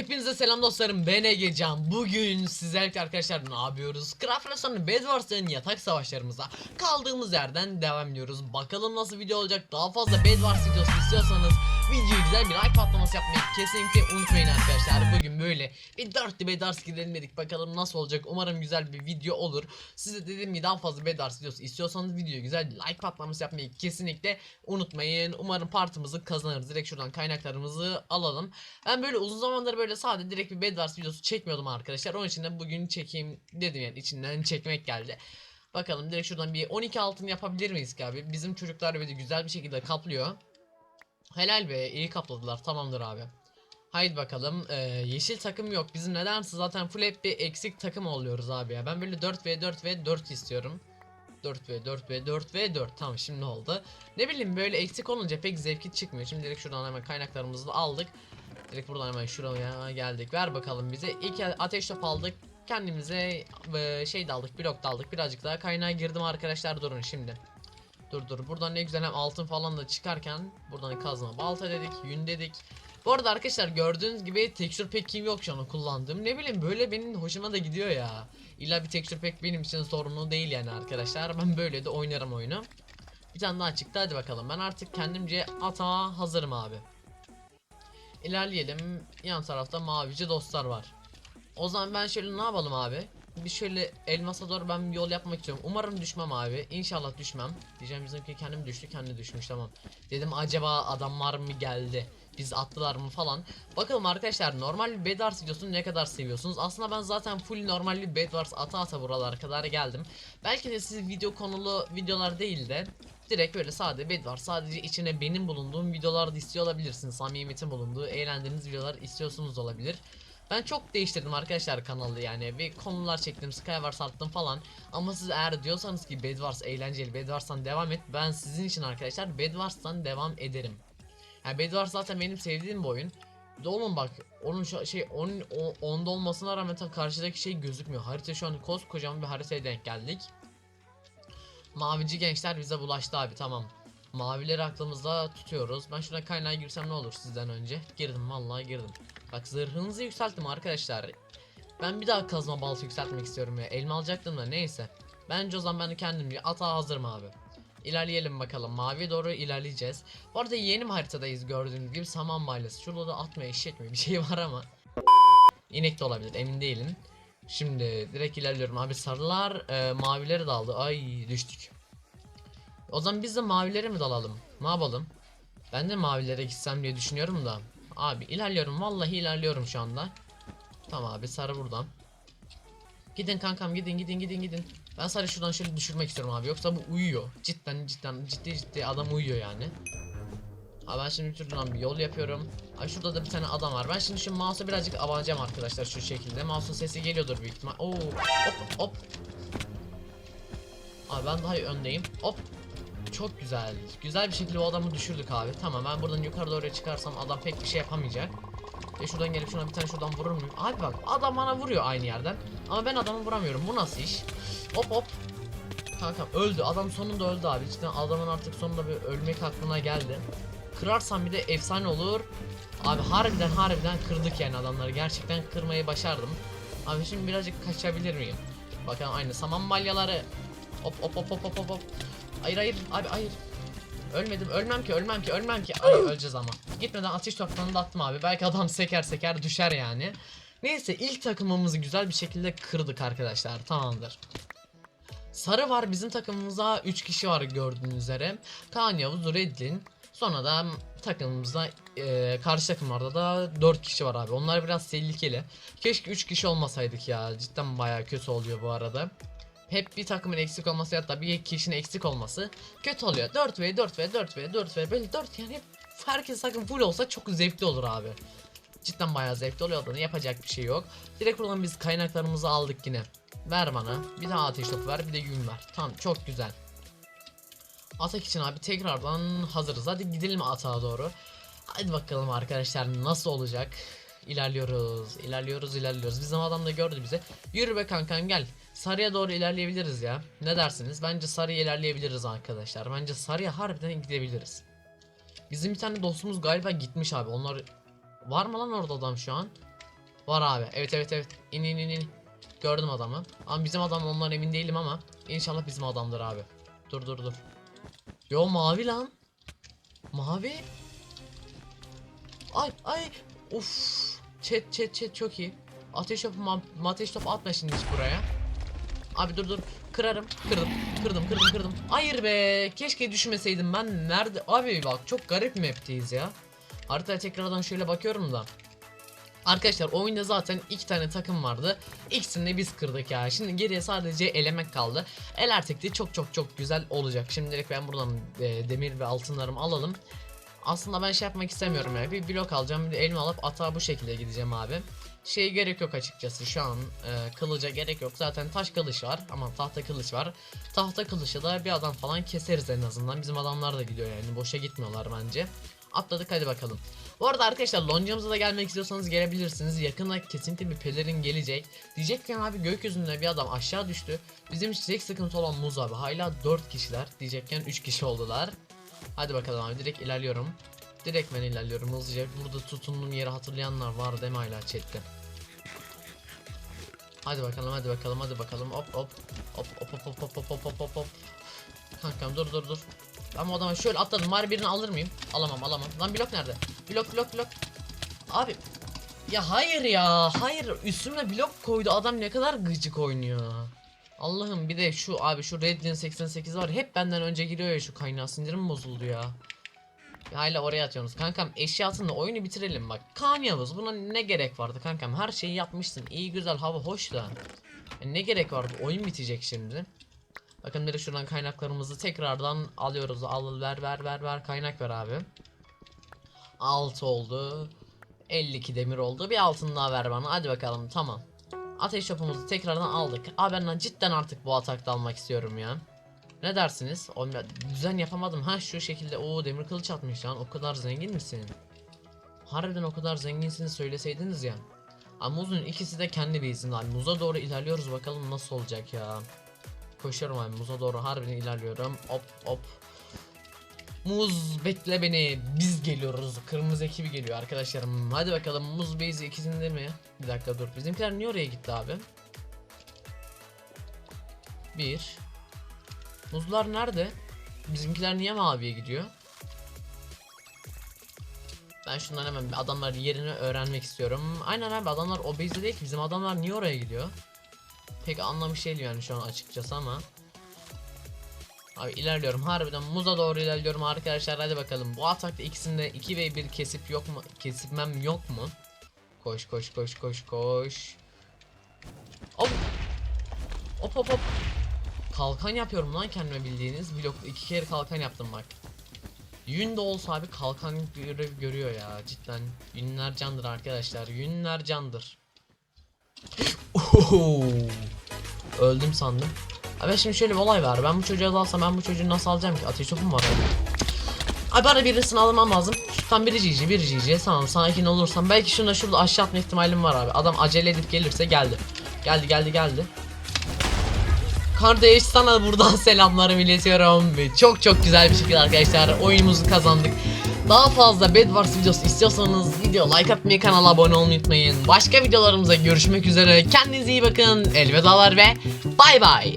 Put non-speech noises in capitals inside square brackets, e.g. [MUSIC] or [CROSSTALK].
Hepinize selam dostlarım ben Egecan Bugün sizlerle arkadaşlar ne yapıyoruz? Craft Restoran'ın Bedwars'ın yatak savaşlarımıza kaldığımız yerden devam ediyoruz. Bakalım nasıl video olacak? Daha fazla Bedwars videosu istiyorsanız Videoyu güzel bir like patlaması yapmayı kesinlikle unutmayın arkadaşlar Bugün böyle bir dörtlü Bedwars gidelim dedik bakalım nasıl olacak Umarım güzel bir video olur Size dediğim gibi daha fazla Bedwars videosu istiyorsanız videoya güzel bir like patlaması yapmayı kesinlikle unutmayın Umarım partımızı kazanırız direkt şuradan kaynaklarımızı alalım ben böyle uzun zamandır böyle sade direkt bir Bedwars videosu çekmiyordum arkadaşlar. Onun için de bugün çekeyim dedim yani içinden çekmek geldi. Bakalım direkt şuradan bir 12 altın yapabilir miyiz abi? Bizim çocuklar böyle güzel bir şekilde kaplıyor. Helal be iyi kapladılar tamamdır abi. Haydi bakalım ee, yeşil takım yok bizim nedense zaten full hep bir eksik takım oluyoruz abi ya. Ben böyle 4 v 4 v 4 istiyorum. 4 v 4 v 4 v 4 tamam şimdi oldu. Ne bileyim böyle eksik olunca pek zevki çıkmıyor. Şimdi direkt şuradan hemen kaynaklarımızı da aldık. Direkt buradan hemen şuraya geldik. Ver bakalım bize. İlk ateş top aldık. Kendimize e, şey de aldık. Blok da aldık. Birazcık daha kaynağa girdim arkadaşlar. Durun şimdi. Dur dur. Buradan ne güzel hem altın falan da çıkarken buradan kazma balta dedik. Yün dedik. Bu arada arkadaşlar gördüğünüz gibi tekstür packim yok şu an kullandığım. Ne bileyim böyle benim hoşuma da gidiyor ya. İlla bir tekstür pack benim için sorunlu değil yani arkadaşlar. Ben böyle de oynarım oyunu. Bir tane daha çıktı hadi bakalım. Ben artık kendimce atağa hazırım abi. İlerleyelim. Yan tarafta mavici dostlar var. O zaman ben şöyle ne yapalım abi? Bir şöyle elmasa doğru ben bir yol yapmak istiyorum. Umarım düşmem abi. İnşallah düşmem. Diyeceğim bizimki kendim düştü kendi düşmüş tamam. Dedim acaba adamlar mı geldi? Biz attılar mı falan. Bakalım arkadaşlar normal bir Bedwars videosunu ne kadar seviyorsunuz? Aslında ben zaten full normal bir Bedwars ata ata buralara kadar geldim. Belki de siz video konulu videolar değil de direkt böyle sade bed var. Sadece içine benim bulunduğum videolar da istiyor olabilirsiniz. Samimiyetin bulunduğu, eğlendiğiniz videolar istiyorsunuz olabilir. Ben çok değiştirdim arkadaşlar kanalı yani bir konular çektim, Skywars attım falan. Ama siz eğer diyorsanız ki Bedwars eğlenceli, Bedwars'tan devam et. Ben sizin için arkadaşlar Bedwars'tan devam ederim. Yani Bedwars zaten benim sevdiğim bir oyun. Oğlum bak onun şey onun o- onda olmasına rağmen ta karşıdaki şey gözükmüyor. Harita şu an koskocaman bir haritaya denk geldik. Mavici gençler bize bulaştı abi tamam. Mavileri aklımızda tutuyoruz. Ben şuna kaynağa girsem ne olur sizden önce? Girdim vallahi girdim. Bak zırhınızı yükselttim arkadaşlar. Ben bir daha kazma balta yükseltmek istiyorum ya. Elma alacaktım da neyse. Bence o zaman ben kendimce ata hazırım abi. İlerleyelim bakalım. Maviye doğru ilerleyeceğiz. Bu arada yeni bir haritadayız gördüğünüz gibi. Saman mahallesi. Şurada da atma eşek mi bir şey var ama. İnek de olabilir emin değilim. Şimdi direkt ilerliyorum abi sarılar e, mavileri de aldı. Ay düştük. O zaman biz de mavilere mi dalalım? Ne yapalım? Ben de mavilere gitsem diye düşünüyorum da. Abi ilerliyorum vallahi ilerliyorum şu anda. Tamam abi sarı buradan. Gidin kankam gidin gidin gidin gidin. Ben sarı şuradan şöyle düşürmek istiyorum abi yoksa bu uyuyor. Cidden cidden ciddi ciddi adam uyuyor yani. Abi ben şimdi şuradan bir yol yapıyorum. Ay şurada da bir tane adam var. Ben şimdi şu mouse'a birazcık avancam arkadaşlar şu şekilde. Mouse'un sesi geliyordur büyük ihtimal. Oo, hop hop. Abi ben daha öndeyim. Hop. Çok güzel. Güzel bir şekilde o adamı düşürdük abi. Tamam ben buradan yukarı doğru çıkarsam adam pek bir şey yapamayacak. Ve şuradan gelip şuna bir tane şuradan vurur muyum? Abi bak adam bana vuruyor aynı yerden. Ama ben adamı vuramıyorum. Bu nasıl iş? Hop hop. Kankam öldü. Adam sonunda öldü abi. Cidden adamın artık sonunda bir ölmek aklına geldi. Kırarsam bir de efsane olur. Abi harbiden harbiden kırdık yani adamları. Gerçekten kırmayı başardım. Abi şimdi birazcık kaçabilir miyim? Bakalım aynı saman balyaları. Hop hop hop hop hop hop. Hayır hayır abi hayır. Ölmedim ölmem ki ölmem ki ölmem ki. Ay öleceğiz ama. Gitmeden ateş toplarını da attım abi. Belki adam seker seker düşer yani. Neyse ilk takımımızı güzel bir şekilde kırdık arkadaşlar. Tamamdır. Sarı var bizim takımımızda 3 kişi var gördüğünüz üzere. Kaan Yavuz, Redlin. Sonra da takımımızda e, karşı takımlarda da 4 kişi var abi. Onlar biraz tehlikeli. Keşke 3 kişi olmasaydık ya. Cidden bayağı kötü oluyor bu arada. Hep bir takımın eksik olması ya da bir kişinin eksik olması kötü oluyor. 4 v 4 v 4 v 4 v böyle 4 yani hep herkes takım full olsa çok zevkli olur abi. Cidden bayağı zevkli oluyor da yapacak bir şey yok. Direkt buradan biz kaynaklarımızı aldık yine. Ver bana. Bir daha ateş topu ver bir de yün ver. Tamam çok güzel. Atak için abi tekrardan hazırız. Hadi gidelim atağa doğru. Hadi bakalım arkadaşlar nasıl olacak. İlerliyoruz, ilerliyoruz, ilerliyoruz. Bizim adam da gördü bize. Yürü be kankam gel. Sarıya doğru ilerleyebiliriz ya. Ne dersiniz? Bence sarıya ilerleyebiliriz arkadaşlar. Bence sarıya harbiden gidebiliriz. Bizim bir tane dostumuz galiba gitmiş abi. Onlar var mı lan orada adam şu an? Var abi. Evet evet evet. İn in in in. Gördüm adamı. Ama bizim adam ondan emin değilim ama inşallah bizim adamdır abi. Dur dur dur. Yo mavi lan. Mavi. Ay ay. Uf. Chat chat chat çok iyi. Ateş topu ateş topu atma şimdi hiç buraya. Abi dur dur. Kırarım. Kırdım. Kırdım kırdım kırdım. Hayır be. Keşke düşmeseydim ben. Nerede? Abi bak çok garip map'teyiz ya. Haritaya tekrardan şöyle bakıyorum da. Arkadaşlar oyunda zaten iki tane takım vardı. İkisini de biz kırdık ya. Şimdi geriye sadece elemek kaldı. Elersek de çok çok çok güzel olacak. Şimdilik ben buradan e, demir ve altınlarımı alalım. Aslında ben şey yapmak istemiyorum ya. Bir blok alacağım. Elma alıp atağa bu şekilde gideceğim abi. Şey gerek yok açıkçası şu an e, kılıca gerek yok. Zaten taş kılıç var ama tahta kılıç var. Tahta kılıçla da bir adam falan keseriz en azından. Bizim adamlar da gidiyor yani. Boşa gitmiyorlar bence. Atladık hadi bakalım. Bu arada arkadaşlar loncamıza da gelmek istiyorsanız gelebilirsiniz. Yakında kesinlikle bir pelerin gelecek. Diyecekken abi gökyüzünde bir adam aşağı düştü. Bizim tek sıkıntı olan muz abi. Hala 4 kişiler. Diyecekken 3 kişi oldular. Hadi bakalım abi direkt ilerliyorum. Direkt ben ilerliyorum hızlıca. Burada tutunduğum yeri hatırlayanlar var mi hala chatte? Hadi bakalım hadi bakalım hadi bakalım hop hop hop hop hop hop hop hop hop hop hop Kankam dur dur dur Ama o zaman şöyle atladım var birini alır mıyım? Alamam alamam lan blok nerede? Blok blok blok Abi Ya hayır ya hayır üstüme blok koydu adam ne kadar gıcık oynuyor Allah'ım bir de şu abi şu Redline 88 var hep benden önce giriyor ya şu kaynağı sinirim bozuldu ya ya hala oraya atıyorsunuz. Kankam eşyasını oyunu bitirelim bak. Kaan buna ne gerek vardı kankam? Her şeyi yapmışsın. İyi güzel hava hoş da. E, ne gerek vardı? Oyun bitecek şimdi. Bakın bir de şuradan kaynaklarımızı tekrardan alıyoruz. Al ver ver ver ver kaynak ver abi. 6 oldu. 52 demir oldu. Bir altın daha ver bana. Hadi bakalım tamam. Ateş topumuzu tekrardan aldık. Abi ben cidden artık bu atakta almak istiyorum ya. Ne dersiniz? Oğlum ya düzen yapamadım. Ha şu şekilde. Oo demir kılıç atmış lan. O kadar zengin misin? Harbiden o kadar zenginsiniz söyleseydiniz ya. Ama muzun ikisi de kendi base'inde abi. Muza doğru ilerliyoruz bakalım nasıl olacak ya. Koşuyorum abi muza doğru harbiden ilerliyorum. Hop hop. Muz bekle beni. Biz geliyoruz. Kırmızı ekibi geliyor arkadaşlarım. Hadi bakalım muz base ikisinde mi? Bir dakika dur. Bizimkiler niye oraya gitti abi? Bir. Muzlar nerede? Bizimkiler niye maviye gidiyor? Ben şundan hemen adamlar yerini öğrenmek istiyorum. Aynen abi adamlar o base'de değil ki bizim adamlar niye oraya gidiyor? Pek anlamış değilim yani şu an açıkçası ama. Abi ilerliyorum harbiden muza doğru ilerliyorum arkadaşlar hadi bakalım. Bu atakta ikisinde 2 ve 1 kesip yok mu? Kesipmem yok mu? Koş koş koş koş koş. Hop. Hop hop hop. Kalkan yapıyorum lan kendime bildiğiniz. Blokta iki kere kalkan yaptım bak. Yün de olsa abi kalkan görev görüyor ya cidden. Yünler candır arkadaşlar. Yünler candır. [LAUGHS] Öldüm sandım. Abi şimdi şöyle bir olay var. Ben bu çocuğu alsam ben bu çocuğu nasıl alacağım ki? Ateş topu mu var abi? Bana birisini almam lazım. Tam biri GG, biri GG. Tamam sakin olursam belki şuna şurada aşağı atma ihtimalim var abi. Adam acele edip gelirse geldi. Geldi geldi geldi. Kardeş sana buradan [LAUGHS] selamlarımı iletiyorum çok çok güzel bir şekilde arkadaşlar oyunumuzu kazandık. Daha fazla Bed Wars videosu istiyorsanız video like atmayı kanala abone olmayı unutmayın. Başka videolarımıza görüşmek üzere. Kendinize iyi bakın. Elvedalar ve bay bay.